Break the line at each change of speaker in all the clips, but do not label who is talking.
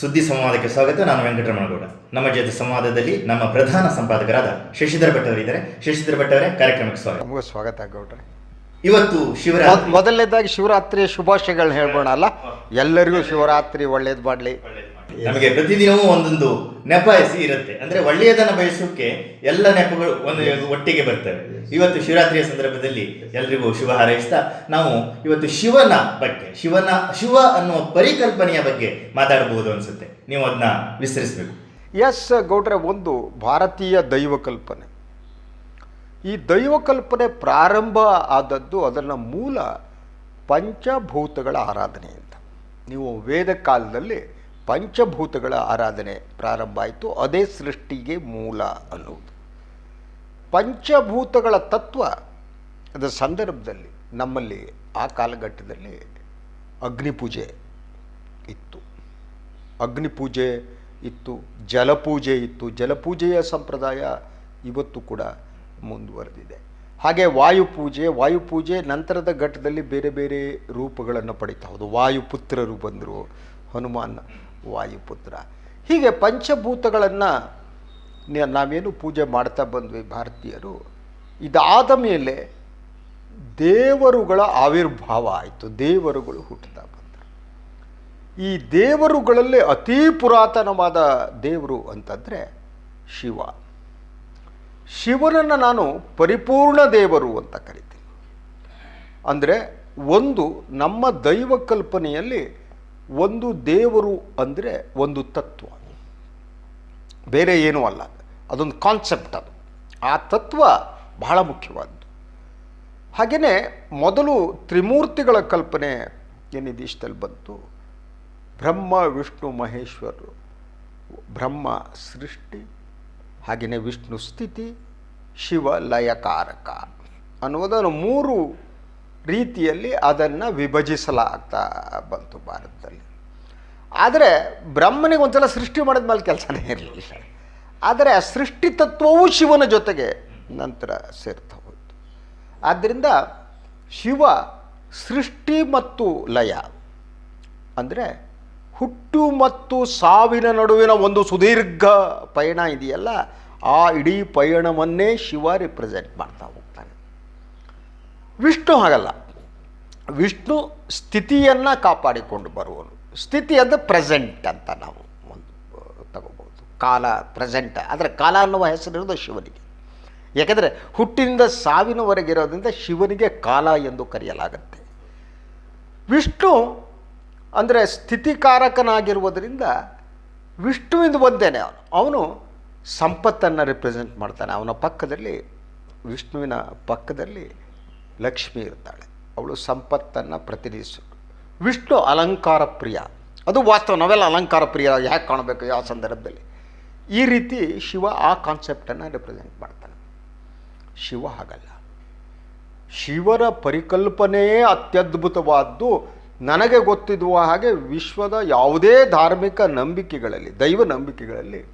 ಸುದ್ದಿ ಸಂವಾದಕ್ಕೆ ಸ್ವಾಗತ. ನಾನು ವೆಂಕಟರಮಣಗೌಡ. ನಮ್ಮ ಜೊತೆ ಸಂವಾದದಲ್ಲಿ ನಮ್ಮ ಪ್ರಧಾನ ಸಂಪಾದಕರಾದ ಶಶಿಧರ ಭಟ್ ಅವರಿದ್ದಾರೆ. ಶಶಿಧರ್ ಭಟ್ ಅವರೇ ಕಾರ್ಯಕ್ರಮಕ್ಕೆ ಸ್ವಾಗತ.
ನಮಗೂ ಸ್ವಾಗತ ಗೌಡ್ರೆ.
ಇವತ್ತು ಶಿವರಾತ್ರಿ.
ಮೊದಲನೇದಾಗಿ ಶಿವರಾತ್ರಿಯ ಶುಭಾಶಯಗಳನ್ನ ಹೇಳ್ಬೋಣ ಅಲ್ಲ? ಎಲ್ಲರಿಗೂ ಶಿವರಾತ್ರಿ ಒಳ್ಳೇದು ಮಾಡಲಿ.
ನಮಗೆ ಪ್ರತಿದಿನವೂ ಒಂದೊಂದು ನೆಪಾಯಿಸಿ ಇರುತ್ತೆ. ಅಂದ್ರೆ ಒಳ್ಳೆಯದನ್ನ ಬಯಸೋಕೆ ಎಲ್ಲ ನೆಪಗಳು ಒಂದು ಒಟ್ಟಿಗೆ ಬರ್ತವೆ. ಇವತ್ತು ಶಿವರಾತ್ರಿಯ ಸಂದರ್ಭದಲ್ಲಿ ಎಲ್ರಿಗೂ ಶುಭ ಹಾರೈಸ್ತಾ ನಾವು ಇವತ್ತು ಶಿವನ ಬಗ್ಗೆ, ಶಿವನ, ಶಿವ ಅನ್ನುವ ಪರಿಕಲ್ಪನೆಯ ಬಗ್ಗೆ ಮಾತಾಡಬಹುದು ಅನ್ಸುತ್ತೆ. ನೀವು ಅದನ್ನ ವಿಸ್ತರಿಸಬೇಕು.
ಎಸ್, ಗೌಡ್ರೆ, ಒಂದು ಭಾರತೀಯ ದೈವ ಕಲ್ಪನೆ. ಈ ದೈವ ಕಲ್ಪನೆ ಪ್ರಾರಂಭ ಆದದ್ದು ಅದರ ಮೂಲ ಪಂಚಭೂತಗಳ ಆರಾಧನೆ ಅಂತ ನೀವು ವೇದ ಕಾಲದಲ್ಲಿ ಪಂಚಭೂತಗಳ ಆರಾಧನೆ ಪ್ರಾರಂಭ ಆಯಿತು. ಅದೇ ಸೃಷ್ಟಿಗೆ ಮೂಲ ಅನ್ನುವುದು. ಪಂಚಭೂತಗಳ ತತ್ವ ಅದರ ಸಂದರ್ಭದಲ್ಲಿ, ನಮ್ಮಲ್ಲಿ ಆ ಕಾಲಘಟ್ಟದಲ್ಲಿ ಅಗ್ನಿಪೂಜೆ ಇತ್ತು. ಅಗ್ನಿಪೂಜೆ ಇತ್ತು, ಜಲಪೂಜೆ ಇತ್ತು. ಜಲಪೂಜೆಯ ಸಂಪ್ರದಾಯ ಇವತ್ತು ಕೂಡ ಮುಂದುವರೆದಿದೆ. ಹಾಗೆ ವಾಯುಪೂಜೆ ವಾಯುಪೂಜೆ ನಂತರದ ಘಟ್ಟದಲ್ಲಿ ಬೇರೆ ಬೇರೆ ರೂಪಗಳನ್ನು ಪಡಿತಾ ಹೌದು ವಾಯುಪುತ್ರರು ಬಂದರು, ಹನುಮಾನ್. ವಾಯುಪುತ್ರ. ಹೀಗೆ ಪಂಚಭೂತಗಳನ್ನು ನಾವೇನು ಪೂಜೆ ಮಾಡ್ತಾ ಬಂದ್ವಿ ಭಾರತೀಯರು. ಇದಾದ ಮೇಲೆ ದೇವರುಗಳ ಆವಿರ್ಭಾವ ಆಯಿತು. ದೇವರುಗಳು ಹುಟ್ಟುತ್ತಾ ಬಂದರು ಈ ದೇವರುಗಳಲ್ಲಿ ಅತೀ ಪುರಾತನವಾದ ದೇವರು ಅಂತಂದರೆ ಶಿವ. ಶಿವನನ್ನು ನಾನು ಪರಿಪೂರ್ಣ ದೇವರು ಅಂತ ಕರಿತೀನಿ. ಅಂದರೆ ಒಂದು ನಮ್ಮ ದೈವ ಕಲ್ಪನೆಯಲ್ಲಿ ಒಂದು ದೇವರು ಅಂದರೆ ಒಂದು ತತ್ವ. ಬೇರೆ ಏನೂ ಅಲ್ಲ. ಅದೊಂದು ಕಾನ್ಸೆಪ್ಟ್ ಅದು. ಆ ತತ್ವ ಬಹಳ ಮುಖ್ಯವಾದ್ದು. ಹಾಗೆಯೇ ಮೊದಲು ತ್ರಿಮೂರ್ತಿಗಳ ಕಲ್ಪನೆ ಏನಿದೆ ಇಷ್ಟಲ್ಲಿ ಬಂತು? ಬ್ರಹ್ಮ, ವಿಷ್ಣು ಮಹೇಶ್ವರರು ಬ್ರಹ್ಮ, ಸೃಷ್ಟಿ ಹಾಗೆಯೇ ವಿಷ್ಣು ಸ್ಥಿತಿ, ಶಿವ, ಲಯಕಾರಕ ಅನ್ನುವುದನ್ನು ಮೂರು ರೀತಿಯಲ್ಲಿ ಅದನ್ನು ವಿಭಜಿಸಲಾಗ್ತಾ ಬಂತು ಭಾರತದಲ್ಲಿ. ಆದರೆ ಬ್ರಹ್ಮನಿಗೆ ಒಂದ್ಸಲ ಸೃಷ್ಟಿ ಮಾಡಿದ ಮೇಲೆ ಕೆಲಸನೇ ಇರಲಿಲ್ಲ. ಆದರೆ ಆ ಸೃಷ್ಟಿ ತತ್ವವೂ ಶಿವನ ಜೊತೆಗೆ ನಂತರ ಸೇರ್ತಾ ಹೋಯಿತು. ಆದ್ದರಿಂದ ಶಿವ ಸೃಷ್ಟಿ ಮತ್ತು ಲಯ ಅಂದರೆ ಹುಟ್ಟು ಮತ್ತು ಸಾವಿನ ನಡುವಿನ ಒಂದು ಸುದೀರ್ಘ ಪಯಣ ಇದೆಯಲ್ಲ, ಆ ಇಡೀ ಪಯಣವನ್ನೇ ಶಿವ ರಿಪ್ರೆಸೆಂಟ್ ಮಾಡ್ತಾ ಹೋಗ್ತಾನೆ ವಿಷ್ಣು ಹಾಗಲ್ಲ. ವಿಷ್ಣು ಸ್ಥಿತಿಯನ್ನು ಕಾಪಾಡಿಕೊಂಡು ಬರುವನು. ಸ್ಥಿತಿ ಅಂದರೆ ಪ್ರೆಸೆಂಟ್ ಅಂತ ನಾವು ಒಂದು ತಗೋಬೋದು ಕಾಲ ಪ್ರೆಸೆಂಟ್ ಆದರೆ ಕಾಲ ಅನ್ನುವ ಹೆಸರಿರೋದು ಶಿವನಿಗೆ. ಯಾಕೆಂದರೆ ಹುಟ್ಟಿನಿಂದ ಸಾವಿನವರೆಗಿರೋದ್ರಿಂದ ಶಿವನಿಗೆ ಕಾಲ ಎಂದು ಕರೆಯಲಾಗುತ್ತೆ. ವಿಷ್ಣು ಅಂದರೆ ಸ್ಥಿತಿಕಾರಕನಾಗಿರುವುದರಿಂದ ವಿಷ್ಣುವಿಂದ ಒಂದೇನೆ ಅವನು. ಅವನು ಸಂಪತ್ತನ್ನು ರಿಪ್ರೆಸೆಂಟ್ ಮಾಡ್ತಾನೆ. ಅವನ ಪಕ್ಕದಲ್ಲಿ, ವಿಷ್ಣುವಿನ ಪಕ್ಕದಲ್ಲಿ ಲಕ್ಷ್ಮಿ ಇರ್ತಾಳೆ. ಅವಳು ಸಂಪತ್ತನ್ನು ಪ್ರತಿನಿಧಿಸು ವಿಷ್ಣು ಅಲಂಕಾರ ಪ್ರಿಯ. ಅದು ವಾಸ್ತವ, ನಾವೆಲ್ಲ ಅಲಂಕಾರ ಪ್ರಿಯ, ಯಾಕೆ ಕಾಣಬೇಕು ಯಾವ ಸಂದರ್ಭದಲ್ಲಿ? ಈ ರೀತಿ ಶಿವ ಆ ಕಾನ್ಸೆಪ್ಟನ್ನು ರಿಪ್ರೆಸೆಂಟ್ ಮಾಡ್ತಾನೆ. ಶಿವ ಹಾಗಲ್ಲ. ಶಿವರ ಪರಿಕಲ್ಪನೆಯೇ ಅತ್ಯದ್ಭುತವಾದ್ದು ನನಗೆ ಗೊತ್ತಿರುವ ಹಾಗೆ ವಿಶ್ವದ ಯಾವುದೇ ಧಾರ್ಮಿಕ ನಂಬಿಕೆಗಳಲ್ಲಿ, ದೈವ ನಂಬಿಕೆಗಳಲ್ಲಿ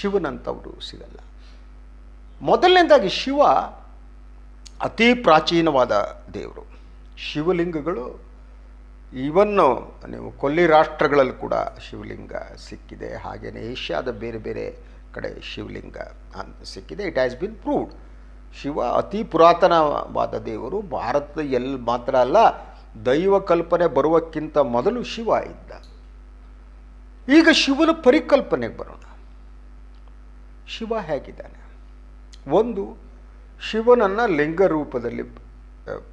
ಶಿವನಂಥವರು ಸಿಗಲ್ಲ. ಮೊದಲನೇದಾಗಿ ಶಿವ ಅತಿ ಪ್ರಾಚೀನವಾದ ದೇವರು. ಶಿವಲಿಂಗಗಳು ಇವನ್ನು ನೀವು ಕೊಲ್ಲಿ ರಾಷ್ಟ್ರಗಳಲ್ಲಿ ಕೂಡ ಶಿವಲಿಂಗ ಸಿಕ್ಕಿದೆ. ಹಾಗೆಯೇ ಏಷ್ಯಾದ ಬೇರೆ ಬೇರೆ ಕಡೆ ಶಿವಲಿಂಗ ಸಿಕ್ಕಿದೆ. It has been proved Shiva ಅತಿ ಪುರಾತನವಾದ ದೇವರು. ಭಾರತದ ಎಲ್ಲಿ ಮಾತ್ರ ಅಲ್ಲ, ದೈವ ಕಲ್ಪನೆ ಬರುವಕ್ಕಿಂತ ಮೊದಲು ಶಿವ ಇದ್ದ. ಈಗ ಶಿವನ ಪರಿಕಲ್ಪನೆಗೆ ಬರೋಣ. ಶಿವ ಹೇಗಿದ್ದಾನೆ? ಒಂದು ಶಿವನನ್ನು ಲಿಂಗ ರೂಪದಲ್ಲಿ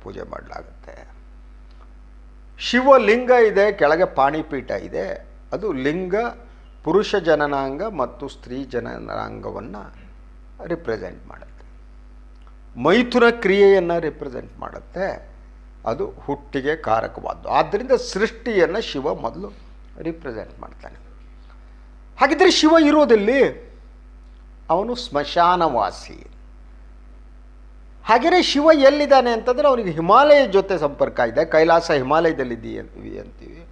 ಪೂಜೆ ಮಾಡಲಾಗುತ್ತೆ. ಶಿವಲಿಂಗ ಇದೆ, ಕೆಳಗೆ ಪಾಣಿಪೀಠ ಇದೆ. ಅದು ಲಿಂಗ, ಪುರುಷ ಜನನಾಂಗ ಮತ್ತು ಸ್ತ್ರೀ ಜನನಾಂಗವನ್ನು ರಿಪ್ರೆಸೆಂಟ್ ಮಾಡುತ್ತೆ. ಮೈಥುನ ಕ್ರಿಯೆಯನ್ನು ರಿಪ್ರೆಸೆಂಟ್ ಮಾಡುತ್ತೆ. ಅದು ಹುಟ್ಟಿಗೆ ಕಾರಕವಾದ್ದು. ಆದ್ದರಿಂದ ಸೃಷ್ಟಿಯನ್ನು ಶಿವ ಮೊದಲು ರಿಪ್ರೆಸೆಂಟ್ ಮಾಡ್ತಾನೆ. ಹಾಗಿದ್ರೆ ಶಿವ ಇರೋದಲ್ಲಿ ಅವನು ಸ್ಮಶಾನವಾಸಿ. ಹಾಗೆಯೇ ಶಿವ ಎಲ್ಲಿದ್ದಾನೆ ಅಂತಂದರೆ ಅವನಿಗೆ ಹಿಮಾಲಯ ಜೊತೆ ಸಂಪರ್ಕ ಇದೆ. ಕೈಲಾಸ ಹಿಮಾಲಯದಲ್ಲಿದ್ದೀವಿ ಅಂತೀವಿ ಅಂತೀವಿ.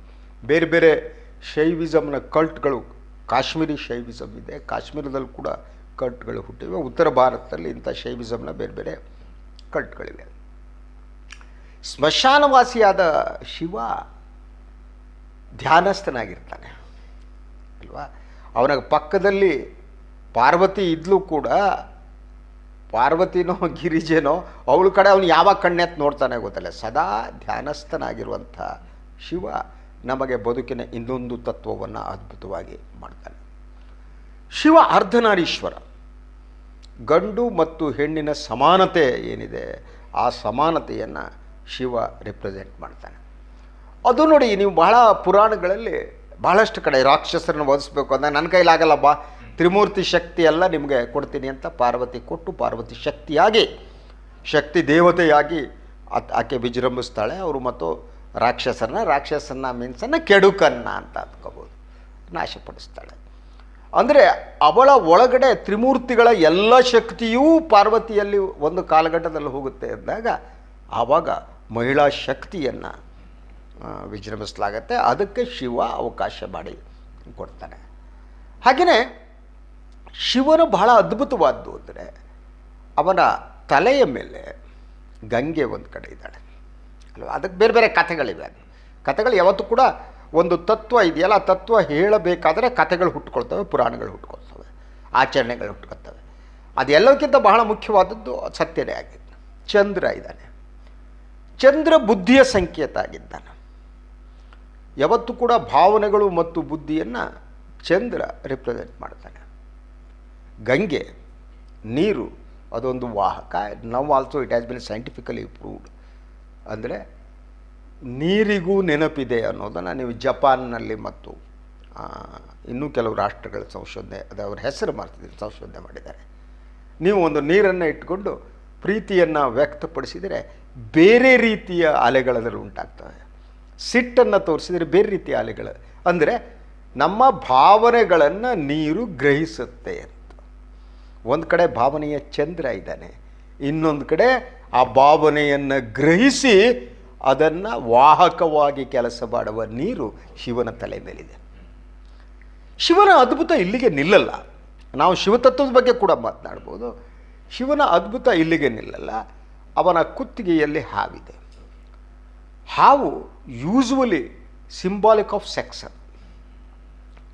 ಬೇರೆ ಬೇರೆ ಶೈವಿಸಮ್ನ ಕಲ್ಟ್ಗಳು, ಕಾಶ್ಮೀರಿ ಶೈವಿಸಮ್ ಇದೆ. ಕಾಶ್ಮೀರದಲ್ಲಿ ಕೂಡ ಕಲ್ಟ್ಗಳು ಹುಟ್ಟಿವೆ. ಉತ್ತರ ಭಾರತದಲ್ಲಿ ಇಂಥ ಶೈವಿಸಮ್ನ ಬೇರೆ ಬೇರೆ ಕಲ್ಟ್ಗಳಿವೆ. ಸ್ಮಶಾನವಾಸಿಯಾದ ಶಿವ ಧ್ಯಾನಸ್ಥನಾಗಿರ್ತಾನೆ. ಅಲ್ವಾ? ಅವನ ಪಕ್ಕದಲ್ಲಿ ಪಾರ್ವತಿ ಇದ್ಲೂ ಕೂಡ ಪಾರ್ವತಿನೋ ಗಿರಿಜೆನೋ ಅವಳ ಕಡೆ ಅವನು ಯಾವಾಗ ಕಣ್ಣೆತ್ತು ನೋಡ್ತಾನೆ ಗೊತ್ತಲ್ಲ. ಸದಾ ಧ್ಯಾನಸ್ಥನಾಗಿರುವಂಥ ಶಿವ ನಮಗೆ ಬದುಕಿನ ಇನ್ನೊಂದು ತತ್ವವನ್ನು ಅದ್ಭುತವಾಗಿ ಮಾಡ್ತಾನೆ. ಶಿವ ಅರ್ಧನಾರೀಶ್ವರ. ಗಂಡು ಮತ್ತು ಹೆಣ್ಣಿನ ಸಮಾನತೆ ಏನಿದೆ, ಆ ಸಮಾನತೆಯನ್ನು ಶಿವ ರಿಪ್ರೆಸೆಂಟ್ ಮಾಡ್ತಾನೆ. ಅದು ನೋಡಿ ನೀವು ಬಹಳ ಪುರಾಣಗಳಲ್ಲಿ ಬಹಳಷ್ಟು ಕಡೆ ರಾಕ್ಷಸರನ್ನು ವಧಿಸ್ಬೇಕು ಅಂದರೆ ನನ್ನ ಕೈಲಾಗಲ್ಲ ಬಾ ತ್ರಿಮೂರ್ತಿ ಶಕ್ತಿ ಎಲ್ಲ ನಿಮಗೆ ಕೊಡ್ತೀನಿ ಅಂತ ಪಾರ್ವತಿ ಕೊಟ್ಟು ಪಾರ್ವತಿ ಶಕ್ತಿಯಾಗಿ, ಶಕ್ತಿ ದೇವತೆಯಾಗಿ ಆಕೆ ವಿಜೃಂಭಿಸ್ತಾಳೆ. ಅವರು ಮತ್ತು ರಾಕ್ಷಸರನ್ನ, ರಾಕ್ಷಸನ್ನ ಮೀನ್ಸನ್ನು ಕೆಡುಕನ್ನ ಅಂತ ಅಂದ್ಕೋಬೋದು ನಾಶಪಡಿಸ್ತಾಳೆ. ಅಂದರೆ ಅವಳ ಒಳಗಡೆ ತ್ರಿಮೂರ್ತಿಗಳ ಎಲ್ಲ ಶಕ್ತಿಯೂ ಪಾರ್ವತಿಯಲ್ಲಿ ಒಂದು ಕಾಲಘಟ್ಟದಲ್ಲಿ ಹೋಗುತ್ತೆ ಅಂದಾಗ ಆವಾಗ ಮಹಿಳಾ ಶಕ್ತಿಯನ್ನು ವಿಜೃಂಭಿಸಲಾಗತ್ತೆ. ಅದಕ್ಕೆ ಶಿವ ಅವಕಾಶ ಮಾಡಿ ಕೊಡ್ತಾನೆ. ಹಾಗೆಯೇ ಶಿವನು ಬಹಳ ಅದ್ಭುತವಾದ್ದು ಅಂದರೆ ಅವನ ತಲೆಯ ಮೇಲೆ ಗಂಗೆ ಒಂದು ಕಡೆ ಇದ್ದಾಳೆ. ಅಲ್ವಾ? ಅದಕ್ಕೆ ಬೇರೆ ಬೇರೆ ಕಥೆಗಳಿವೆ ಅದು. ಕಥೆಗಳು ಯಾವತ್ತೂ ಕೂಡ ಒಂದು ತತ್ವ ಇದೆಯಲ್ಲ ತತ್ವ ಹೇಳಬೇಕಾದ್ರೆ ಕಥೆಗಳು ಹುಟ್ಕೊಳ್ತವೆ, ಪುರಾಣಗಳು ಹುಟ್ಕೊಳ್ತವೆ, ಆಚರಣೆಗಳು ಹುಟ್ಕೊಳ್ತವೆ. ಅದೆಲ್ಲಕ್ಕಿಂತ ಬಹಳ ಮುಖ್ಯವಾದದ್ದು ಸತ್ಯನೇ ಆಗಿದ್ದು. ಚಂದ್ರ ಇದ್ದಾನೆ. ಚಂದ್ರ ಬುದ್ಧಿಯ ಸಂಕೇತ ಆಗಿದ್ದಾನೆ. ಯಾವತ್ತೂ ಕೂಡ ಭಾವನೆಗಳು ಮತ್ತು ಬುದ್ಧಿಯನ್ನು ಚಂದ್ರ ರಿಪ್ರೆಸೆಂಟ್ ಮಾಡ್ತಾನೆ. ಗಂಗೆ, ನೀರು, ಅದೊಂದು ವಾಹಕ. ನಾವು also it has been scientifically proved ಅಂದರೆ ನೀರಿಗೂ ನೆನಪಿದೆ ಅನ್ನೋದನ್ನು ನೀವು ಜಪಾನ್ನಲ್ಲಿ ಮತ್ತು ಇನ್ನೂ ಕೆಲವು ರಾಷ್ಟ್ರಗಳ ಸಂಶೋಧನೆ, ಅದು ಅವ್ರ ಹೆಸರು ಮಾಡ್ತಿದ್ದೀರಿ ಸಂಶೋಧನೆ ಮಾಡಿದ್ದಾರೆ. ನೀವು ಒಂದು ನೀರನ್ನು ಇಟ್ಕೊಂಡು ಪ್ರೀತಿಯನ್ನು ವ್ಯಕ್ತಪಡಿಸಿದರೆ ಬೇರೆ ರೀತಿಯ ಅಲೆಗಳಲ್ಲಿ ಉಂಟಾಗ್ತವೆ. ಸಿಟ್ಟನ್ನು ತೋರಿಸಿದರೆ ಬೇರೆ ರೀತಿಯ ಅಲೆಗಳು. ಅಂದರೆ ನಮ್ಮ ಭಾವನೆಗಳನ್ನು ನೀರು ಗ್ರಹಿಸುತ್ತೆ ಒಂದು ಕಡೆ ಭಾವನೆಯ ಚಂದ್ರ ಇದ್ದಾನೆ, ಇನ್ನೊಂದು ಕಡೆ ಆ ಭಾವನೆಯನ್ನು ಗ್ರಹಿಸಿ ಅದನ್ನು ವಾಹಕವಾಗಿ ಕೆಲಸ ಮಾಡುವ ನೀರು ಶಿವನ ತಲೆ ಮೇಲಿದೆ. ಶಿವನ ಅದ್ಭುತ ಇಲ್ಲಿಗೆ ನಿಲ್ಲಲ್ಲ. ನಾವು ಶಿವತತ್ವದ ಬಗ್ಗೆ ಕೂಡ ಮಾತನಾಡ್ಬೋದು. ಶಿವನ ಅದ್ಭುತ ಇಲ್ಲಿಗೆ ನಿಲ್ಲಲ್ಲ. ಅವನ ಕುತ್ತಿಗೆಯಲ್ಲಿ ಹಾವಿದೆ. ಹಾವು ಯೂಸ್ವಲಿ ಸಿಂಬಾಲಿಕ್ ಆಫ್ ಸೆಕ್ಸ್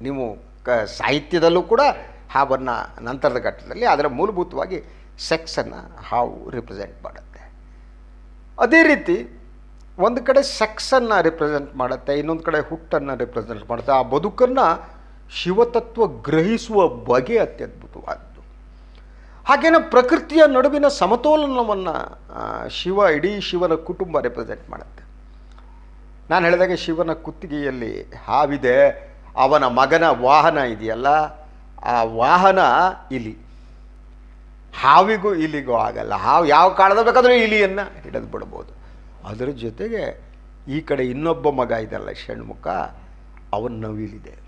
ನೀವು ಸಾಹಿತ್ಯದಲ್ಲೂ ಕೂಡ ಹಾವನ್ನು ನಂತರದ ಘಟ್ಟದಲ್ಲಿ ಅದರ ಮೂಲಭೂತವಾಗಿ ಸೆಕ್ಸನ್ನು ಹಾವು ರಿಪ್ರೆಸೆಂಟ್ ಮಾಡುತ್ತೆ. ಅದೇ ರೀತಿ ಒಂದು ಕಡೆ ಸೆಕ್ಸನ್ನು ರಿಪ್ರೆಸೆಂಟ್ ಮಾಡುತ್ತೆ, ಇನ್ನೊಂದು ಕಡೆ ಹುಟ್ಟನ್ನು ರಿಪ್ರೆಸೆಂಟ್ ಮಾಡುತ್ತೆ. ಆ ಬದುಕನ್ನು ಶಿವತತ್ವ ಗ್ರಹಿಸುವ ಬಗೆ ಅತ್ಯದ್ಭುತವಾದದ್ದು ಹಾಗೇನೋ ಪ್ರಕೃತಿಯ ನಡುವಿನ ಸಮತೋಲನವನ್ನು ಶಿವ, ಇಡೀ ಶಿವನ ಕುಟುಂಬ ರಿಪ್ರೆಸೆಂಟ್ ಮಾಡುತ್ತೆ. ನಾನು ಹೇಳಿದಾಗ ಶಿವನ ಕುತ್ತಿಗೆಯಲ್ಲಿ ಹಾವಿದೆ, ಅವನ ಮಗನ ವಾಹನ ಇದೆಯಲ್ಲ ಆ ವಾಹನ ಇಲಿ. ಹಾವಿಗೂ ಇಲಿಗೂ ಆಗಲ್ಲ. ಹಾವು ಯಾವ ಕಾಲದ ಬೇಕಾದರೂ ಇಲಿಯನ್ನು ಹಿಡಿದು ಬಿಡ್ಬೋದು. ಅದರ ಜೊತೆಗೆ ಈ ಕಡೆ ಇನ್ನೊಬ್ಬ ಮಗ ಇದಲ್ಲ, ಷಣ್ಮುಖ, ಅವನ ನವಿಲಿದೆ.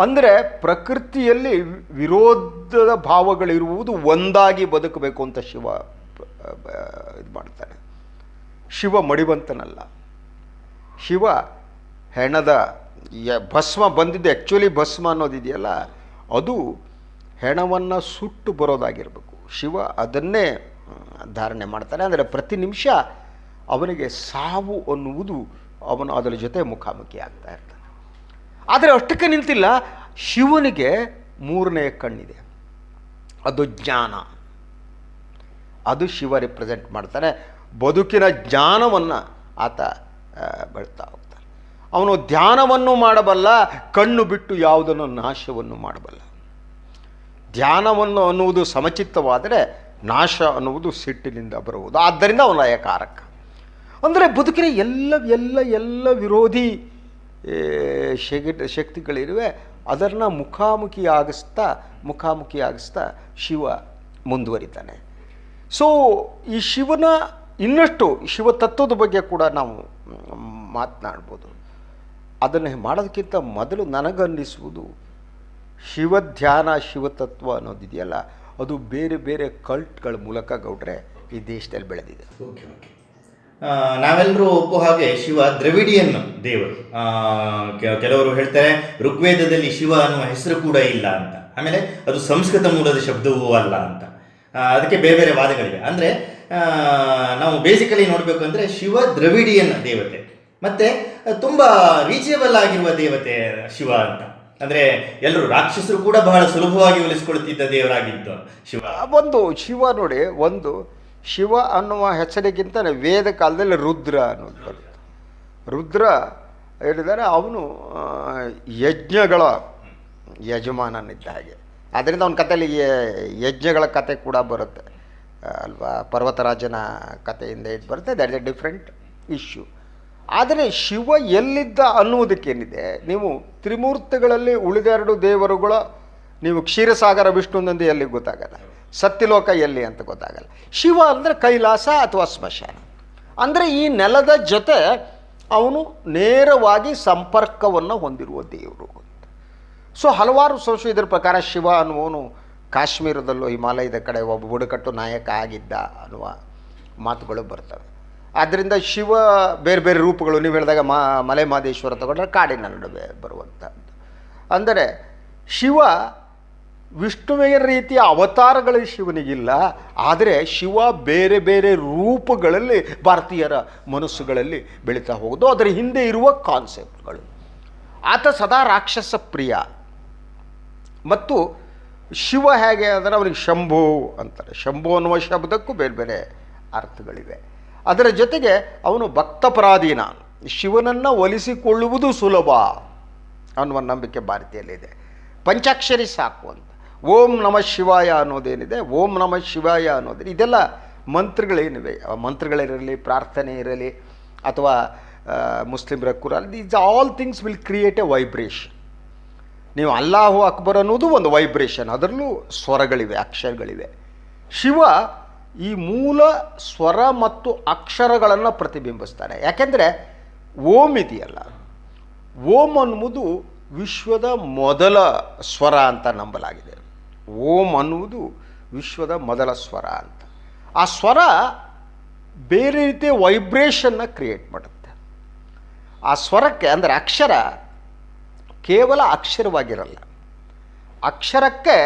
ಅಂದರೆ ಪ್ರಕೃತಿಯಲ್ಲಿ ವಿರೋಧದ ಭಾವಗಳಿರುವುದು ಒಂದಾಗಿ ಬದುಕಬೇಕು ಅಂತ ಶಿವ ಇದು ಮಾಡ್ತಾನೆ. ಶಿವ ಮಡಿವಂತನಲ್ಲ. ಶಿವ ಹೆಣದ ಭಸ್ಮ ಬಂದಿದ್ದು ಆ್ಯಕ್ಚುಲಿ ಭಸ್ಮ ಅನ್ನೋದಿದೆಯಲ್ಲ, ಅದು ಹೆಣವನ್ನು ಸುಟ್ಟು ಬರೋದಾಗಿರಬೇಕು. ಶಿವ ಅದನ್ನೇ ಧಾರಣೆ ಮಾಡ್ತಾನೆ. ಅಂದರೆ ಪ್ರತಿ ನಿಮಿಷ ಅವನಿಗೆ ಸಾವು ಅನ್ನುವುದು ಅವನು ಅದರ ಜೊತೆ ಮುಖಾಮುಖಿ ಆಗ್ತಾ ಇರ್ತಾನೆ. ಆದರೆ ಅಷ್ಟಕ್ಕೆ ನಿಂತಿಲ್ಲ, ಶಿವನಿಗೆ ಮೂರನೇ ಕಣ್ಣಿದೆ. ಅದು ಜ್ಞಾನ. ಅದು ಶಿವ ರಿಪ್ರೆಸೆಂಟ್ ಮಾಡ್ತಾನೆ. ಬದುಕಿನ ಜ್ಞಾನವನ್ನು ಆತ ಬೆಳ್ತಾ ಅವನು ಧ್ಯಾನವನ್ನು ಮಾಡಬಲ್ಲ, ಕಣ್ಣು ಬಿಟ್ಟು ಯಾವುದನ್ನು ನಾಶವನ್ನು ಮಾಡಬಲ್ಲ. ಧ್ಯಾನವನ್ನು ಅನ್ನುವುದು ಸಮಚಿತ್ತವಾದರೆ ನಾಶ ಅನ್ನುವುದು ಸಿಟ್ಟಿನಿಂದ ಬರುವುದು. ಆದ್ದರಿಂದ ಅವನು ಲಯಕಾರಕ. ಅಂದರೆ ಬದುಕಿನ ಎಲ್ಲ ಎಲ್ಲ ಎಲ್ಲ ವಿರೋಧಿ ಶೆಗೆ, ಶಕ್ತಿಗಳಿರುವೆ, ಅದನ್ನು ಮುಖಾಮುಖಿಯಾಗಿಸ್ತಾ ಮುಖಾಮುಖಿಯಾಗಿಸ್ತಾ ಶಿವ ಮುಂದುವರಿತಾನೆ. ಸೊ ಈ ಶಿವನ ಇನ್ನಷ್ಟು, ಶಿವ ತತ್ವದ ಬಗ್ಗೆ ಕೂಡ ನಾವು ಮಾತನಾಡ್ಬೋದು. ಅದನ್ನು ಮಾಡೋದಕ್ಕಿಂತ ಮೊದಲು ನನಗನ್ನಿಸುವುದು ಶಿವಧ್ಯಾನ ಶಿವತತ್ವ ಅನ್ನೋದಿದೆಯಲ್ಲ ಅದು ಬೇರೆ ಬೇರೆ ಕಲ್ಟ್ಗಳ ಮೂಲಕ ಗೌಡ್ರೆ ಈ ದೇಶದಲ್ಲಿ ಬೆಳೆದಿದೆ.
Okay okay. ನಾವೆಲ್ಲರೂ ಒಪ್ಪೋ ಹಾಗೆ ಶಿವ ದ್ರವಿಡಿಯನ್ ದೇವರು. ಕೆಲವರು ಹೇಳ್ತಾರೆ, ಋಗ್ವೇದದಲ್ಲಿ ಶಿವ ಅನ್ನುವ ಹೆಸರು ಕೂಡ ಇಲ್ಲ ಅಂತ. ಆಮೇಲೆ ಅದು ಸಂಸ್ಕೃತ ಮೂಲದ ಶಬ್ದವೂ ಅಲ್ಲ ಅಂತ. ಅದಕ್ಕೆ ಬೇರೆ ಬೇರೆ ವಾದಗಳಿವೆ. ಅಂದರೆ ನಾವು ಬೇಸಿಕಲಿ ನೋಡಬೇಕು ಅಂದರೆ ಶಿವ ದ್ರವಿಡಿಯನ್ ದೇವತೆ. ಮತ್ತೆ ತುಂಬಾ ರೀಚೇಬಲ್ ಆಗಿರುವ ದೇವತೆ ಶಿವ ಅಂತ. ಅಂದ್ರೆ ಎಲ್ಲರೂ ರಾಕ್ಷಸರು ಕೂಡ ಬಹಳ ಸುಲಭವಾಗಿ ಉಳಿಸಿಕೊಳ್ತಿದ್ದ ದೇವರಾಗಿದ್ದು ಶಿವ.
ಒಂದು ಶಿವ ನೋಡಿ, ಒಂದು ಶಿವ ಅನ್ನುವ ಹೆಸರಿಗಿಂತ ವೇದ ಕಾಲದಲ್ಲಿ ರುದ್ರ ಅನ್ನೋದು ಬರುತ್ತೆ. ರುದ್ರ ಹೇಳಿದರೆ ಅವನು ಯಜ್ಞಗಳ ಯಜಮಾನನಿದ್ದ ಹಾಗೆ. ಅದರಿಂದ ಅವನ ಕಥೆಯಲ್ಲಿ ಯಜ್ಞಗಳ ಕತೆ ಕೂಡ ಬರುತ್ತೆ. ಅಲ್ವಾ? ಪರ್ವತರಾಜನ ಕಥೆಯಿಂದ ಇದು ಬರುತ್ತೆ. That is a different issue ಆದರೆ ಶಿವ ಎಲ್ಲಿದ್ದ ಅನ್ನುವುದಕ್ಕೇನಿದೆ? ನೀವು ತ್ರಿಮೂರ್ತಿಗಳಲ್ಲಿ ಉಳಿದೆರಡು ದೇವರುಗಳ, ನೀವು ಕ್ಷೀರಸಾಗರ ವಿಷ್ಣುನಂದಿ ಎಲ್ಲಿ ಗೊತ್ತಾಗಲ್ಲ? ಸತ್ಯಲೋಕ ಎಲ್ಲಿ ಅಂತ ಗೊತ್ತಾಗಲ್ಲ. ಶಿವ ಅಂದರೆ ಕೈಲಾಸ ಅಥವಾ ಸ್ಮಶಾನ. ಅಂದರೆ ಈ ನೆಲದ ಜೊತೆ ಅವನು ನೇರವಾಗಿ ಸಂಪರ್ಕವನ್ನು ಹೊಂದಿರುವ ದೇವರು ಸೊ ಹಲವಾರು ಸಂಶೋಧಕರ ಪ್ರಕಾರ ಶಿವ ಅನ್ನುವನು ಕಾಶ್ಮೀರದಲ್ಲೂ ಹಿಮಾಲಯದ ಕಡೆ ಒಬ್ಬ ಬುಡಕಟ್ಟು ನಾಯಕ ಆಗಿದ್ದ ಅನ್ನುವ ಮಾತುಗಳು ಬರ್ತವೆ. ಆದ್ದರಿಂದ ಶಿವ ಬೇರೆ ಬೇರೆ ರೂಪಗಳು ನೀವು ಹೇಳಿದಾಗ ಮಾ, ಮಲೆ ಮಹದೇಶ್ವರ ತಗೊಂಡ್ರೆ ಕಾಡಿನ ನಡುವೆ ಬರುವಂಥದ್ದು ಅಂದರೆ ಶಿವ ವಿಷ್ಣುವಿನ ರೀತಿಯ ಅವತಾರಗಳು ಶಿವನಿಗಿಲ್ಲ, ಆದರೆ ಶಿವ ಬೇರೆ ಬೇರೆ ರೂಪಗಳಲ್ಲಿ ಭಾರತೀಯರ ಮನಸ್ಸುಗಳಲ್ಲಿ ಬೆಳೀತಾ ಹೋಗೋದು. ಅದರ ಹಿಂದೆ ಇರುವ ಕಾನ್ಸೆಪ್ಟ್ಗಳು ಆತ ಸದಾ ರಾಕ್ಷಸ ಪ್ರಿಯ. ಮತ್ತು ಶಿವ ಹೇಗೆ ಅಂದರೆ ಅವನಿಗೆ ಶಂಭು ಅಂತಾರೆ. ಶಂಭು ಅನ್ನುವ ಶಬ್ದಕ್ಕೂ ಬೇರೆ ಬೇರೆ ಅರ್ಥಗಳಿವೆ. ಅದರ ಜೊತೆಗೆ ಅವನು ಭಕ್ತಪರಾಧೀನ. ಶಿವನನ್ನು ಒಲಿಸಿಕೊಳ್ಳುವುದು ಸುಲಭ ಅನ್ನುವ ನಂಬಿಕೆ ಭಾರತೀಯಲ್ಲಿದೆ. ಪಂಚಾಕ್ಷರಿ ಸಾಕು ಅಂತ. ಓಂ ನಮ ಶಿವಾಯ ಅನ್ನೋದೇನಿದೆ, ಓಂ ನಮ ಶಿವಾಯ ಅನ್ನೋದು ಇದೆಲ್ಲ ಮಂತ್ರಗಳೇನಿವೆ. ಮಂತ್ರಗಳಿರಲಿ, ಪ್ರಾರ್ಥನೆ ಇರಲಿ, ಅಥವಾ ಮುಸ್ಲಿಮರ Quran these all things will create a vibration ನೀವು ಅಲ್ಲಾಹು ಅಕ್ಬರ್ ಅನ್ನೋದು ಒಂದು ವೈಬ್ರೇಷನ್ ಅದರಲ್ಲೂ ಸ್ವರಗಳಿವೆ, ಅಕ್ಷರಗಳಿವೆ. ಶಿವ ಈ ಮೂಲ ಸ್ವರ ಮತ್ತು ಅಕ್ಷರಗಳನ್ನು ಪ್ರತಿಬಿಂಬಿಸ್ತಾನೆ. ಯಾಕೆಂದರೆ ಓಂ ಇದೆಯಲ್ಲ, ಓಂ ಅನ್ನುವುದು ವಿಶ್ವದ ಮೊದಲ ಸ್ವರ ಅಂತ ನಂಬಲಾಗಿದೆ. ಓಂ ಅನ್ನುವುದು ವಿಶ್ವದ ಮೊದಲ ಸ್ವರ ಅಂತ. ಆ ಸ್ವರ ಬೇರೆ ರೀತಿಯ ವೈಬ್ರೇಷನ್ನ ಕ್ರಿಯೇಟ್ ಮಾಡುತ್ತೆ. ಆ ಸ್ವರಕ್ಕೆ ಅಂದರೆ ಅಕ್ಷರ ಕೇವಲ ಅಕ್ಷರವಾಗಿರಲ್ಲ. ಅಕ್ಷರಕ್ಕೆ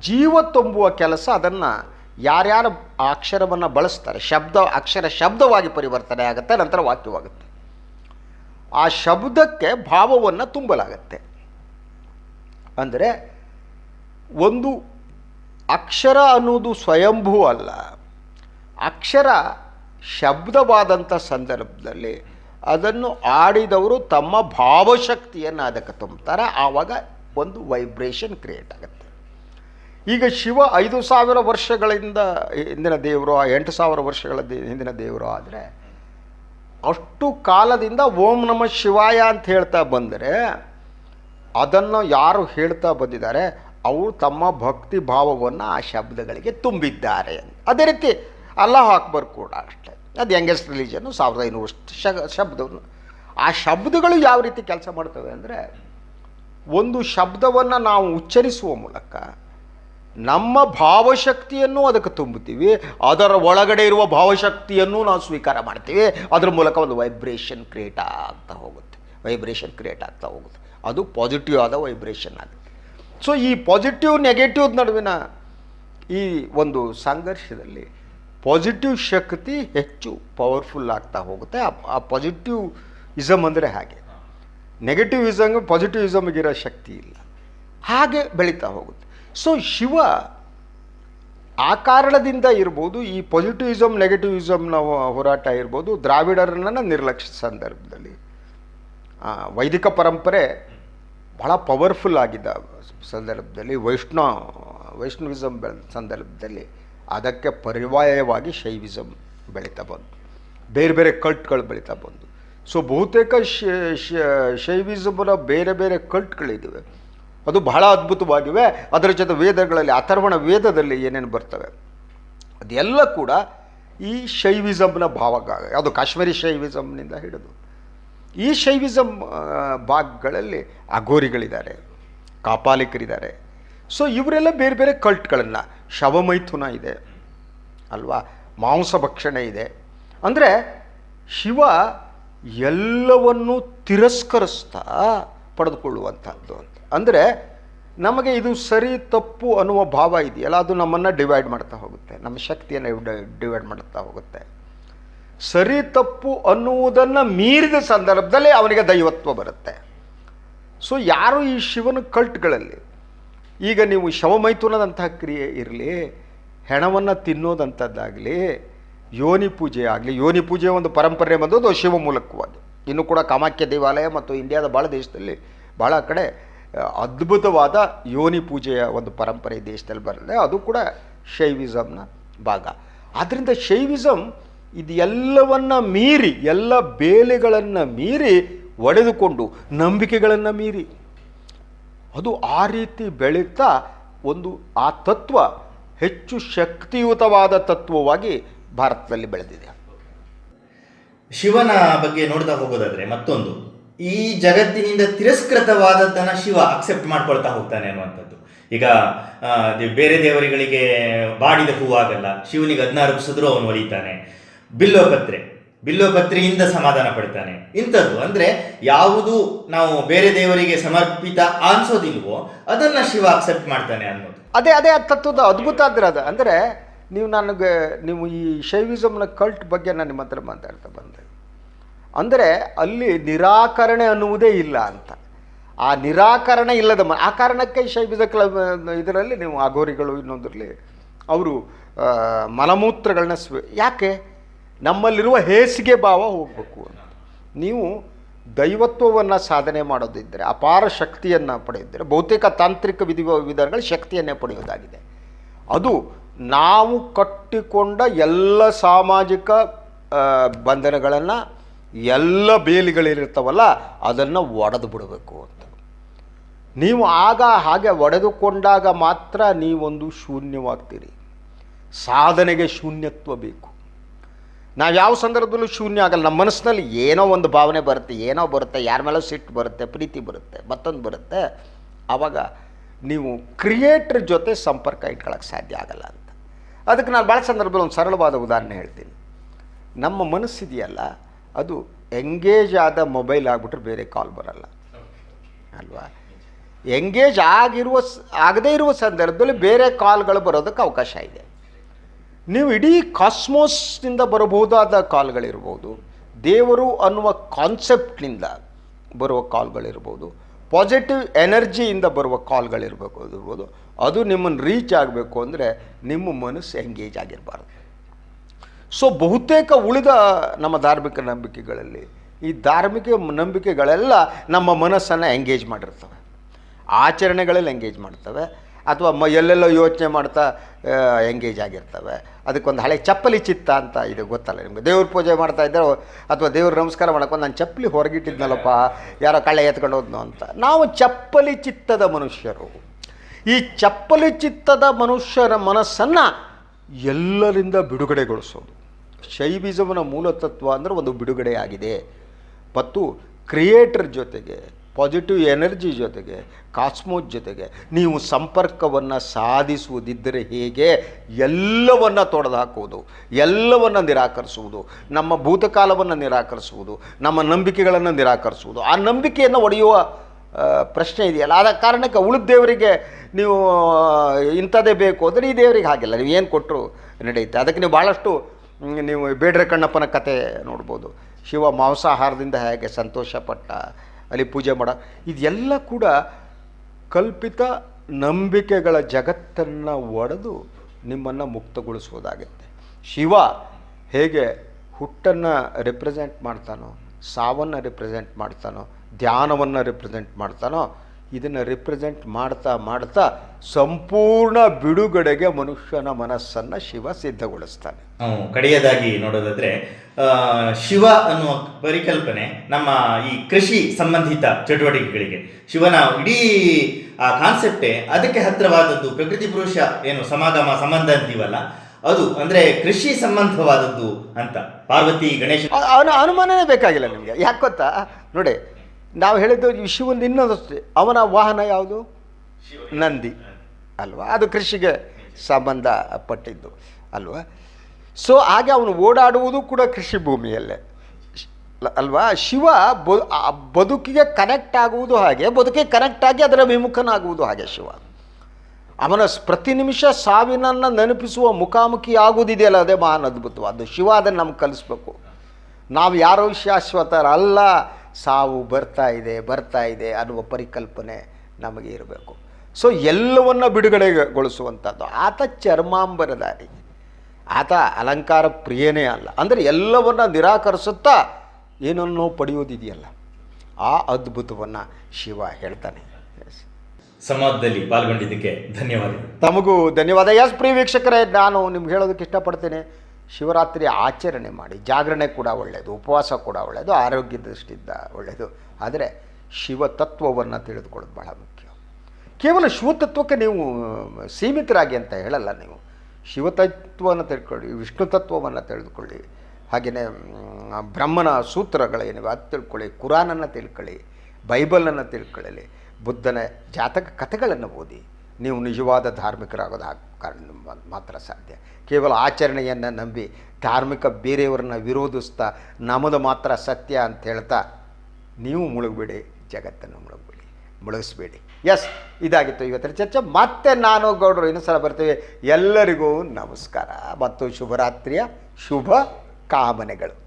ಜೀವ ತುಂಬುವ ಕೆಲಸ ಅದನ್ನು ಯಾರ್ಯಾರು ಆ ಅಕ್ಷರವನ್ನು ಬಳಸ್ತಾರೆ, ಶಬ್ದ, ಅಕ್ಷರ ಶಬ್ದವಾಗಿ ಪರಿವರ್ತನೆ ಆಗುತ್ತೆ, ನಂತರ ವಾಕ್ಯವಾಗುತ್ತೆ. ಆ ಶಬ್ದಕ್ಕೆ ಭಾವವನ್ನು ತುಂಬಲಾಗತ್ತೆ. ಅಂದರೆ ಒಂದು ಅಕ್ಷರ ಅನ್ನೋದು ಸ್ವಯಂಭೂ ಅಲ್ಲ. ಅಕ್ಷರ ಶಬ್ದವಾದಂಥ ಸಂದರ್ಭದಲ್ಲಿ ಅದನ್ನು ಆಡಿದವರು ತಮ್ಮ ಭಾವಶಕ್ತಿಯನ್ನು ಅದಕ್ಕೆ ತುಂಬುತ್ತಾರೆ ಆವಾಗ ಒಂದು ವೈಬ್ರೇಷನ್ ಕ್ರಿಯೇಟ್ ಆಗುತ್ತೆ. ಈಗ ಶಿವ ಐದು ಸಾವಿರ ವರ್ಷಗಳಿಂದ ಹಿಂದಿನ ದೇವರು ಎಂಟು ಸಾವಿರ ವರ್ಷಗಳ ಹಿಂದಿನ ದೇವರು ಆದರೆ, ಅಷ್ಟು ಕಾಲದಿಂದ ಓಂ ನಮ ಶಿವಾಯ ಅಂತ ಹೇಳ್ತಾ ಬಂದರೆ, ಅದನ್ನು ಯಾರು ಹೇಳ್ತಾ ಬಂದಿದ್ದಾರೆ, ಅವರು ತಮ್ಮ ಭಕ್ತಿ ಭಾವವನ್ನು ಆ ಶಬ್ದಗಳಿಗೆ ತುಂಬಿದ್ದಾರೆ ಅದೇ ರೀತಿ ಅಲ್ಲಾಹ್ ಅಕ್ಬರ್ ಕೂಡ ಅಷ್ಟೇ. ಅದು ಯಂಗೆಸ್ಟ್ ರಿಲಿಜನ್ನು ಸಾವಿರದ ಐನೂರು ಶಬ್ದವನ್ನು. ಆ ಶಬ್ದಗಳು ಯಾವ ರೀತಿ ಕೆಲಸ ಮಾಡ್ತವೆ ಅಂದರೆ, ಒಂದು ಶಬ್ದವನ್ನು ನಾವು ಉಚ್ಚರಿಸುವ ಮೂಲಕ ನಮ್ಮ ಭಾವಶಕ್ತಿಯನ್ನು ಅದಕ್ಕೆ ತುಂಬುತ್ತೀವಿ. ಅದರ ಒಳಗಡೆ ಇರುವ ಭಾವಶಕ್ತಿಯನ್ನು ನಾವು ಸ್ವೀಕಾರ ಮಾಡ್ತೀವಿ. ಅದರ ಮೂಲಕ ಒಂದು ವೈಬ್ರೇಷನ್ ಕ್ರಿಯೇಟ್ ಆಗ್ತಾ ಹೋಗುತ್ತೆ. ವೈಬ್ರೇಷನ್ ಕ್ರಿಯೇಟ್ ಆಗ್ತಾ ಹೋಗುತ್ತೆ. ಅದು ಪಾಸಿಟಿವ್ ಆದ ವೈಬ್ರೇಷನ್ ಆಗುತ್ತೆ. ಸೊ ಈ ಪಾಸಿಟಿವ್ ನೆಗೆಟಿವ್ ನಡುವಿನ ಈ ಒಂದು ಸಂಘರ್ಷದಲ್ಲಿ ಪಾಸಿಟಿವ್ ಶಕ್ತಿ ಹೆಚ್ಚು ಪವರ್ಫುಲ್ ಆಗ್ತಾ ಹೋಗುತ್ತೆ. ಆ- ಆ ಪಾಸಿಟಿವ್ ಇಸಮ್ ಅಂದರೆ ಹಾಗೆ. ನೆಗೆಟಿವ್ ಇಸಮ್ ಪಾಸಿಟಿವ್ ಇಸಮ್ಗಿರೋ ಶಕ್ತಿ ಇಲ್ಲ. ಹಾಗೆ ಬೆಳೀತಾ ಹೋಗುತ್ತೆ. ಸೊ ಶಿವ ಆ ಕಾರಣದಿಂದ ಇರ್ಬೋದು, ಈ ಪಾಸಿಟಿವಿಸಮ್ ನೆಗೆಟಿವಿಸಮ್ನ ಹೋರಾಟ ಇರ್ಬೋದು, ದ್ರಾವಿಡರನ್ನು ನಿರ್ಲಕ್ಷ್ಯ ಸಂದರ್ಭದಲ್ಲಿ. ವೈದಿಕ ಪರಂಪರೆ ಬಹಳ ಪವರ್ಫುಲ್ ಆಗಿದ್ದ ಸಂದರ್ಭದಲ್ಲಿ ವೈಷ್ಣವ ವೈಷ್ಣವಿಸಮ್ ಸಂದರ್ಭದಲ್ಲಿ ಅದಕ್ಕೆ ಪರ್ಯಾಯವಾಗಿ ಶೈವಿಸಮ್ ಬೆಳೀತಾ ಬಂತು. ಬೇರೆ ಬೇರೆ ಕಲ್ಟ್ಗಳು ಬೆಳೀತಾ ಬಂದು ಸೊ ಬಹುತೇಕ ಶೈವಿಸಮ್ನ ಬೇರೆ ಬೇರೆ ಕಲ್ಟ್ಗಳಿದ್ದಾವೆ ಅದು ಬಹಳ ಅದ್ಭುತವಾಗಿವೆ. ಅದರ ಜೊತೆ ವೇದಗಳಲ್ಲಿ, ಅಥರ್ವಣ ವೇದದಲ್ಲಿ ಏನೇನು ಬರ್ತವೆ? ಅದೆಲ್ಲ ಕೂಡ ಈ ಶೈವಿಸಮ್ನ ಭಾವಗ ಅದು ಕಾಶ್ಮೀರಿ ಶೈವಿಸಮ್ನಿಂದ ಹಿಡಿದು. ಈ ಶೈವಿಸಮ್ ಭಾಗಗಳಲ್ಲಿ ಅಘೋರಿಗಳಿದ್ದಾರೆ, ಕಾಪಾಲಿಕರಿದ್ದಾರೆ. ಸೊ ಇವರೆಲ್ಲ ಬೇರೆ ಬೇರೆ ಕಲ್ಟ್ಗಳನ್ನು, ಶವಮೈಥುನ ಇದೆ, ಅಲ್ವಾ? ಮಾಂಸ ಭಕ್ಷಣೆ ಇದೆ. ಅಂದರೆ ಶಿವ ಎಲ್ಲವನ್ನು ತಿರಸ್ಕರಿಸ್ತಾ ಪಡೆದುಕೊಳ್ಳುವಂಥದ್ದು ಅಂತ. ಅಂದರೆ ನಮಗೆ ಇದು ಸರಿ ತಪ್ಪು ಅನ್ನುವ ಭಾವ ಇದೆಯಲ್ಲ, ಅದು ನಮ್ಮನ್ನು ಡಿವೈಡ್ ಮಾಡ್ತಾ ಹೋಗುತ್ತೆ. ನಮ್ಮ ಶಕ್ತಿಯನ್ನು ಡಿವೈಡ್ ಮಾಡ್ತಾ ಹೋಗುತ್ತೆ. ಸರಿ ತಪ್ಪು ಅನ್ನುವುದನ್ನು ಮೀರಿದ ಸಂದರ್ಭದಲ್ಲಿ ಅವನಿಗೆ ದೈವತ್ವ ಬರುತ್ತೆ. ಸೊ ಯಾರು ಈ ಶಿವನ ಕಲ್ಟ್ಗಳಲ್ಲಿ? ಈಗ ನೀವು ಶವಮೈಥುನದಂತಹ ಕ್ರಿಯೆ ಇರಲಿ, ಹೆಣವನ್ನು ತಿನ್ನೋದಂಥದ್ದಾಗಲಿ ಯೋನಿ ಪೂಜೆ ಆಗಲಿ, ಯೋನಿ ಪೂಜೆ ಒಂದು ಪರಂಪರೆ ಬಂದದ್ದು ಶಿವ ಮೂಲಕವಾಗಿ. ಇನ್ನು ಕೂಡ ಕಾಮಾಖ್ಯ ದೇವಾಲಯ ಮತ್ತು ಇಂಡಿಯಾದ ಭಾಳ ದೇಶದಲ್ಲಿ ಭಾಳ ಕಡೆ ಅದ್ಭುತವಾದ ಯೋನಿ ಪೂಜೆಯ ಒಂದು ಪರಂಪರೆ ದೇಶದಲ್ಲಿ ಬರುತ್ತೆ ಅದು ಕೂಡ ಶೈವಿಸಮ್ನ ಭಾಗ. ಆದ್ದರಿಂದ ಶೈವಿಸಮ್ ಇದು ಎಲ್ಲವನ್ನು ಮೀರಿ, ಎಲ್ಲ ಬೇಲೆಗಳನ್ನು ಮೀರಿ ಒಡೆದುಕೊಂಡು ನಂಬಿಕೆಗಳನ್ನು ಮೀರಿ, ಅದು ಆ ರೀತಿ ಬೆಳೀತಾ ಒಂದು ಆ ತತ್ವ ಹೆಚ್ಚು ಶಕ್ತಿಯುತವಾದ ತತ್ವವಾಗಿ ಭಾರತದಲ್ಲಿ ಬೆಳೆದಿದೆ.
ಶಿವನ ಬಗ್ಗೆ ನೋಡ್ತಾ ಹೋಗೋದಾದ್ರೆ ಮತ್ತೊಂದು. ಈ ಜಗತ್ತಿನಿಂದ ತಿರಸ್ಕೃತವಾದದ್ದನ್ನ ಶಿವ ಅಕ್ಸೆಪ್ಟ್ ಮಾಡ್ಕೊಳ್ತಾ ಹೋಗ್ತಾನೆ ಅನ್ನುವಂಥದ್ದು. ಈಗ ಬೇರೆ ದೇವರುಗಳಿಗೆ ಬಾಡಿದ ಹೂವಾಗಲ್ಲ, ಶಿವನಿಗೆ ಅದನ್ನ ರೂಪಿಸಿದ್ರು ಅವನು ಒಲಿತಾನೆ. ಬಿಲ್ಲೋಪತ್ರೆ ಬಿಲ್ಲೋಪತ್ರೆಯಿಂದ ಸಮಾಧಾನ ಪಡ್ತಾನೆ. ಇಂಥದ್ದು ಅಂದ್ರೆ ಯಾವುದು ನಾವು ಬೇರೆ ದೇವರಿಗೆ ಸಮರ್ಪಿತ ಅನ್ಸೋದಿಲ್ವೋ ಅದನ್ನ ಶಿವ ಅಕ್ಸೆಪ್ಟ್ ಮಾಡ್ತಾನೆ ಅನ್ನೋದು.
ಅದೇ ಅದೇ ತತ್ವದ ಅದ್ಭುತ ಅಂದ್ರೆ ಅದು. ಅಂದರೆ ನೀವು ನನಗೆ, ನೀವು ಈ ಶೈವಿಸಮ್ನ ಕಲ್ಟ್ ಬಗ್ಗೆ ನಾನು ನಿಮ್ಮ ಹತ್ರ ಮಾತಾಡ್ತಾ ಬಂದೆ. ಅಂದರೆ ಅಲ್ಲಿ ನಿರಾಕರಣೆ ಅನ್ನುವುದೇ ಇಲ್ಲ ಅಂತ. ಆ ನಿರಾಕರಣೆ ಇಲ್ಲದ ಮ, ಆ ಕಾರಣಕ್ಕೆ ಶೈವಿಸ ಕ್ಲಬ್, ಇದರಲ್ಲಿ ನೀವು ಅಘೋರಿಗಳು ಇನ್ನೊಂದರಲ್ಲಿ ಅವರು ಮಲಮೂತ್ರಗಳನ್ನ ಸ್ವ, ಯಾಕೆ? ನಮ್ಮಲ್ಲಿರುವ ಹೇಸಿಗೆ ಭಾವ ಹೋಗಬೇಕು ಅಂತ. ನೀವು ದೈವತ್ವವನ್ನು ಸಾಧನೆ ಮಾಡೋದಿದ್ದರೆ ಅಪಾರ ಶಕ್ತಿಯನ್ನು ಪಡೆದಿದ್ದರೆ ಬಹುತೇಕ ತಾಂತ್ರಿಕ ವಿಧಿ ವಿಧಾನಗಳು ಶಕ್ತಿಯನ್ನೇ ಪಡೆಯುವುದಾಗಿದೆ. ಅದು ನಾವು ಕಟ್ಟಿಕೊಂಡ ಎಲ್ಲ ಸಾಮಾಜಿಕ ಬಂಧನಗಳನ್ನು ಎಲ್ಲ ಬೇಲಿಗಳಿರ್ತಾವಲ್ಲ ಅದನ್ನು ಒಡೆದು ಬಿಡಬೇಕು ಅಂತ. ನೀವು ಆಗ ಹಾಗೆ ಒಡೆದುಕೊಂಡಾಗ ಮಾತ್ರ ನೀವೊಂದು ಶೂನ್ಯವಾಗ್ತೀರಿ. ಸಾಧನೆಗೆ ಶೂನ್ಯತ್ವ ಬೇಕು. ನಾವು ಯಾವ ಸಂದರ್ಭದಲ್ಲೂ ಶೂನ್ಯ ಆಗಲ್ಲ. ನಮ್ಮ ಮನಸ್ಸಿನಲ್ಲಿ ಏನೋ ಒಂದು ಭಾವನೆ ಬರುತ್ತೆ, ಏನೋ ಬರುತ್ತೆ, ಯಾರ ಮೇಲೆ ಸಿಟ್ಟು ಬರುತ್ತೆ, ಪ್ರೀತಿ ಬರುತ್ತೆ, ಮತ್ತೊಂದು ಬರುತ್ತೆ. ಆವಾಗ ನೀವು ಕ್ರಿಯೇಟ್ರ್ ಜೊತೆ ಸಂಪರ್ಕ ಇಟ್ಕೊಳ್ಳೋಕ್ಕೆ ಸಾಧ್ಯ ಆಗಲ್ಲ ಅಂತ. ಅದಕ್ಕೆ ನಾನು ಭಾಳ ಸಂದರ್ಭದಲ್ಲಿ ಒಂದು ಸರಳವಾದ ಉದಾಹರಣೆ ಹೇಳ್ತೀನಿ. ನಮ್ಮ ಮನಸ್ಸಿದೆಯಲ್ಲ, ಅದು ಎಂಗೇಜ್ ಆದ ಮೊಬೈಲ್ ಆಗಿಬಿಟ್ರೆ ಬೇರೆ ಕಾಲ್ ಬರಲ್ಲ. ಅಲ್ವಾ? ಎಂಗೇಜ್ ಆಗಿರುವ ಆಗದೇ ಇರುವ ಸಂದರ್ಭದಲ್ಲಿ ಬೇರೆ ಕಾಲ್ಗಳು ಬರೋದಕ್ಕೆ ಅವಕಾಶ ಇದೆ. ನೀವು ಇಡೀ ಕಾಸ್ಮೋಸ್ನಿಂದ ಬರಬಹುದಾದ ಕಾಲ್ಗಳಿರ್ಬೋದು ದೇವರು ಅನ್ನುವ ಕಾನ್ಸೆಪ್ಟ್ನಿಂದ ಬರುವ ಕಾಲ್ಗಳಿರ್ಬೋದು ಪಾಸಿಟಿವ್ ಎನರ್ಜಿಯಿಂದ ಬರುವ ಕಾಲ್ಗಳಿರ್ಬೇಕು ಇರ್ಬೋದು. ಅದು ನಿಮ್ಮನ್ನು ರೀಚ್ ಆಗಬೇಕು ಅಂದರೆ ನಿಮ್ಮ ಮನಸ್ಸು ಎಂಗೇಜ್ ಆಗಿರಬಾರ್ದು. ಸೊ ಬಹುತೇಕ ಉಳಿದ ನಮ್ಮ ಧಾರ್ಮಿಕ ನಂಬಿಕೆಗಳಲ್ಲಿ ಈ ಧಾರ್ಮಿಕ ನಂಬಿಕೆಗಳೆಲ್ಲ ನಮ್ಮ ಮನಸ್ಸನ್ನು ಎಂಗೇಜ್ ಮಾಡಿರ್ತವೆ. ಆಚರಣೆಗಳಲ್ಲಿ ಎಂಗೇಜ್ ಮಾಡ್ತವೆ. ಅಥವಾ ಮ ಎಲ್ಲೆಲ್ಲೋ ಯೋಚನೆ ಮಾಡ್ತಾ ಎಂಗೇಜ್ ಆಗಿರ್ತವೆ. ಅದಕ್ಕೊಂದು ಹಳೆ ಚಪ್ಪಲಿ ಚಿತ್ತ ಅಂತ ಇದು ಗೊತ್ತಲ್ಲ ನಿಮಗೆ? ದೇವ್ರ ಪೂಜೆ ಮಾಡ್ತಾ ಇದ್ದರೆ ಅಥವಾ ದೇವ್ರ ನಮಸ್ಕಾರ ಮಾಡ್ಕೊಂಡು ನಾನು ಚಪ್ಪಲಿ ಹೊರಗಿಟ್ಟಿದ್ನಲ್ಲಪ್ಪ, ಯಾರೋ ಕಳ್ಳ ಎತ್ಕೊಂಡು ಹೋದ್ನು ಅಂತ. ನಾವು ಚಪ್ಪಲಿ ಚಿತ್ತದ ಮನುಷ್ಯರು. ಈ ಚಪ್ಪಲಿ ಚಿತ್ತದ ಮನುಷ್ಯರ ಮನಸ್ಸನ್ನು ಎಲ್ಲರಿಂದ ಬಿಡುಗಡೆಗೊಳಿಸೋದು. ಶೈವಿಸಮನ ಮೂಲತತ್ವ ಅಂದರೆ ಒಂದು ಬಿಡುಗಡೆಯಾಗಿದೆ. ಮತ್ತು ಕ್ರಿಯೇಟರ್ ಜೊತೆಗೆ ಪಾಸಿಟಿವ್ ಎನರ್ಜಿ ಜೊತೆಗೆ ಕಾಸ್ಮೋಸ್ ಜೊತೆಗೆ, ನೀವು ಸಂಪರ್ಕವನ್ನು ಸಾಧಿಸುವುದಿದ್ದರೆ ಹೇಗೆ? ಎಲ್ಲವನ್ನು ತೊಡೆದು ಹಾಕುವುದು ಎಲ್ಲವನ್ನು ನಿರಾಕರಿಸುವುದು, ನಮ್ಮ ಭೂತಕಾಲವನ್ನು ನಿರಾಕರಿಸುವುದು, ನಮ್ಮ ನಂಬಿಕೆಗಳನ್ನು ನಿರಾಕರಿಸುವುದು. ಆ ನಂಬಿಕೆಯನ್ನು ಒಡೆಯುವ ಪ್ರಶ್ನೆ ಇದೆಯಲ್ಲ. ಆದ ಕಾರಣಕ್ಕೆ ಉಳಿದ ದೇವರಿಗೆ ನೀವು ಇಂಥದ್ದೇ ಬೇಕು ಅಂದರೆ ಈ ದೇವರಿಗೆ ಹಾಗಿಲ್ಲ. ನೀವು ಏನು ಕೊಟ್ಟರು ನಡೆಯುತ್ತೆ? ಅದಕ್ಕೆ ನೀವು ಭಾಳಷ್ಟು ನೀವು ಬೇಡ್ರೆ ಕಣ್ಣಪ್ಪನ ಕತೆ ನೋಡ್ಬೋದು. ಶಿವ ಮಾಂಸಾಹಾರದಿಂದ ಹೇಗೆ ಸಂತೋಷಪಟ್ಟ ಅಲ್ಲಿ ಪೂಜೆ ಮಾಡೋ. ಇದೆಲ್ಲ ಕೂಡ ಕಲ್ಪಿತ ನಂಬಿಕೆಗಳ ಜಗತ್ತನ್ನು ಒಡೆದು ನಿಮ್ಮನ್ನು ಮುಕ್ತಗೊಳಿಸುವುದಾಗುತ್ತೆ. ಶಿವ ಹೇಗೆ ಹುಟ್ಟನ್ನು ರೆಪ್ರೆಸೆಂಟ್ ಮಾಡ್ತಾನೋ, ಸಾವನ್ನು ರೆಪ್ರೆಸೆಂಟ್ ಮಾಡ್ತಾನೋ, ಧ್ಯಾನವನ್ನು ರೆಪ್ರೆಸೆಂಟ್ ಮಾಡ್ತಾನೋ ಇದನ್ನು ರಿಪ್ರೆಸೆಂಟ್ ಮಾಡ್ತಾ ಮಾಡ್ತಾ ಸಂಪೂರ್ಣ ಬಿಡುಗಡೆಗೆ ಮನುಷ್ಯನ ಮನಸ್ಸನ್ನು ಶಿವ ಸಿದ್ಧಗೊಳಿಸ್ತಾನೆ.
ನಾವು ಕಡೆಯದಾಗಿ ನೋಡೋದಾದ್ರೆ ಶಿವ ಅನ್ನುವ ಪರಿಕಲ್ಪನೆ ನಮ್ಮ ಈ ಕೃಷಿ ಸಂಬಂಧಿತ ಚಟುವಟಿಕೆಗಳಿಗೆ. ಶಿವನ ಇಡೀ ಆ ಕಾನ್ಸೆಪ್ಟೇ ಅದಕ್ಕೆ ಹತ್ತಿರವಾದದ್ದು ಪ್ರಕೃತಿ ಪುರುಷ ಏನು ಸಮಾಗಮ ಸಂಬಂಧ ಅಂತೀವಲ್ಲ ಅದು ಅಂದ್ರೆ ಕೃಷಿ ಸಂಬಂಧವಾದದ್ದು ಅಂತ. ಪಾರ್ವತಿ ಗಣೇಶ.
ಅವನ ಅನುಮಾನನೇ ಬೇಕಾಗಿಲ್ಲ ನಿಮಗೆ. ಯಾಕೆ ಗೊತ್ತಾ? ನೋಡಿ ನಾವು ಹೇಳಿದ್ದು ಈ ಇನ್ನೊಂದು ಅವನ ವಾಹನ ಯಾವುದು? ನಂದಿ. ಅಲ್ವಾ? ಅದು ಕೃಷಿಗೆ ಸಂಬಂಧಪಟ್ಟಿದ್ದು. ಅಲ್ವಾ? ಸೊ ಹಾಗೆ ಅವನು ಓಡಾಡುವುದು ಕೂಡ ಕೃಷಿ ಭೂಮಿಯಲ್ಲೇ. ಅಲ್ವಾ? ಶಿವ ಬದುಕಿಗೆ ಕನೆಕ್ಟ್ ಆಗುವುದು ಹಾಗೆ ಬದುಕಿಗೆ ಕನೆಕ್ಟ್ ಆಗಿ ಅದರ ವಿಮುಖನಾಗುವುದು ಹಾಗೆ ಶಿವ. ಅವನ ಪ್ರತಿ ನಿಮಿಷ ಸಾವಿನನ್ನು ನೆನಪಿಸುವ ಮುಖಾಮುಖಿ ಆಗುವುದಿದೆಯಲ್ಲ, ಅದೇ ಮಹಾನ್ ಅದ್ಭುತವಾದ ಶಿವ ಅದನ್ನು ನಮ್ಗೆ ಕಲಿಸ್ಬೇಕು. ನಾವು ಯಾರೋ ಶಾಶ್ವತರಲ್ಲ ಸಾವು ಬರ್ತಾ ಇದೆ ಬರ್ತಾ ಇದೆ ಅನ್ನುವ ಪರಿಕಲ್ಪನೆ ನಮಗೆ ಇರಬೇಕು. ಸೊ ಎಲ್ಲವನ್ನ ಬಿಡುಗಡೆಗೊಳಿಸುವಂಥದ್ದು. ಆತ ಚರ್ಮಾಂಬರಧಾರಿ. ಆತ ಅಲಂಕಾರ ಪ್ರಿಯನೇ ಅಲ್ಲ. ಅಂದರೆ ಎಲ್ಲವನ್ನ ನಿರಾಕರಿಸುತ್ತಾ ಏನನ್ನೋ ಪಡೆಯೋದಿದೆಯಲ್ಲ. ಆ ಅದ್ಭುತವನ್ನು ಶಿವ ಹೇಳ್ತಾನೆ.
ಸಂವಾದದಲ್ಲಿ ಪಾಲ್ಗೊಂಡಿದ್ದಕ್ಕೆ ಧನ್ಯವಾದ
ತಮಗೂ ಧನ್ಯವಾದ. ಎಸ್ ಪ್ರಿಯ ವೀಕ್ಷಕರೇ ನಾನು ನಿಮ್ಗೆ ಹೇಳೋದಕ್ಕೆ ಇಷ್ಟಪಡ್ತೇನೆ. ಶಿವರಾತ್ರಿ ಆಚರಣೆ ಮಾಡಿ, ಜಾಗರಣೆ ಕೂಡ ಒಳ್ಳೆಯದು, ಉಪವಾಸ ಕೂಡ ಒಳ್ಳೆಯದು, ಆರೋಗ್ಯ ದೃಷ್ಟಿಯಿಂದ ಒಳ್ಳೆಯದು. ಆದರೆ ಶಿವತತ್ವವನ್ನು ತಿಳಿದುಕೊಳ್ಳೋದು ಬಹಳ ಮುಖ್ಯ. ಕೇವಲ ಶಿವತತ್ವಕ್ಕೆ ನೀವು ಸೀಮಿತರಾಗಿ ಅಂತ ಹೇಳಲ್ಲ ನೀವು. ಶಿವತತ್ವವನ್ನು ತಿಳ್ಕೊಳ್ಳಿ, ವಿಷ್ಣು ತತ್ವವನ್ನು ತಿಳಿದುಕೊಳ್ಳಿ, ಹಾಗೆಯೇ ಬ್ರಹ್ಮನ ಸೂತ್ರಗಳೇನಿವೆ ಅದು ತಿಳ್ಕೊಳ್ಳಿ, ಕುರಾನನ್ನು ತಿಳ್ಕೊಳ್ಳಿ, ಬೈಬಲನ್ನು ತಿಳ್ಕೊಳ್ಳಲಿ, ಬುದ್ಧನ ಜಾತಕ ಕಥೆಗಳನ್ನು ಓದಿ, ನೀವು ನಿಜವಾದ ಧಾರ್ಮಿಕರಾಗೋದು ಕಾರಣ ಮಾತ್ರ ಸಾಧ್ಯ. ಕೇವಲ ಆಚರಣೆಯನ್ನು ನಂಬಿ ಧಾರ್ಮಿಕ ಬೇರೆಯವರನ್ನ ವಿರೋಧಿಸ್ತಾ ನಮ್ಮದು ಮಾತ್ರ ಸತ್ಯ ಅಂತ ಹೇಳ್ತಾ ನೀವು ಮುಳುಗಬೇಡಿ, ಜಗತ್ತನ್ನು ಮುಳುಗಬೇಡಿ, ಮುಳುಗಿಸ್ಬೇಡಿ. ಎಸ್ ಇದಾಗಿತ್ತು ಇವತ್ತಿನ ಚರ್ಚೆ. ಮತ್ತೆ ನಾನು ಗೌಡರು ಇನ್ನೊಂದು ಸಲ ಬರ್ತೀವಿ. ಎಲ್ಲರಿಗೂ ನಮಸ್ಕಾರ ಮತ್ತು ಶುಭರಾತ್ರಿಯ ಶುಭ ಕಾಮನೆಗಳು.